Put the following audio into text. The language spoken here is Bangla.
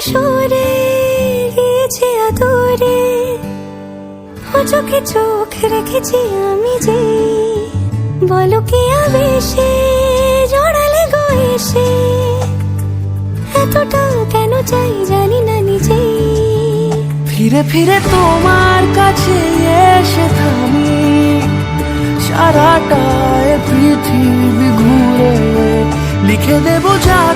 সরে গিয়েছে আদরে। ও চোখে চোখ রেখেছি আমি যে। বলো কি আবেশে জড়ালে গো এসে। এতটা কেন চাই জানি না নিজে। ফিরে ফিরে তোমার কাছে এসে থামি। সারাটা পৃথিবী ঘুরে লিখে দেবো যা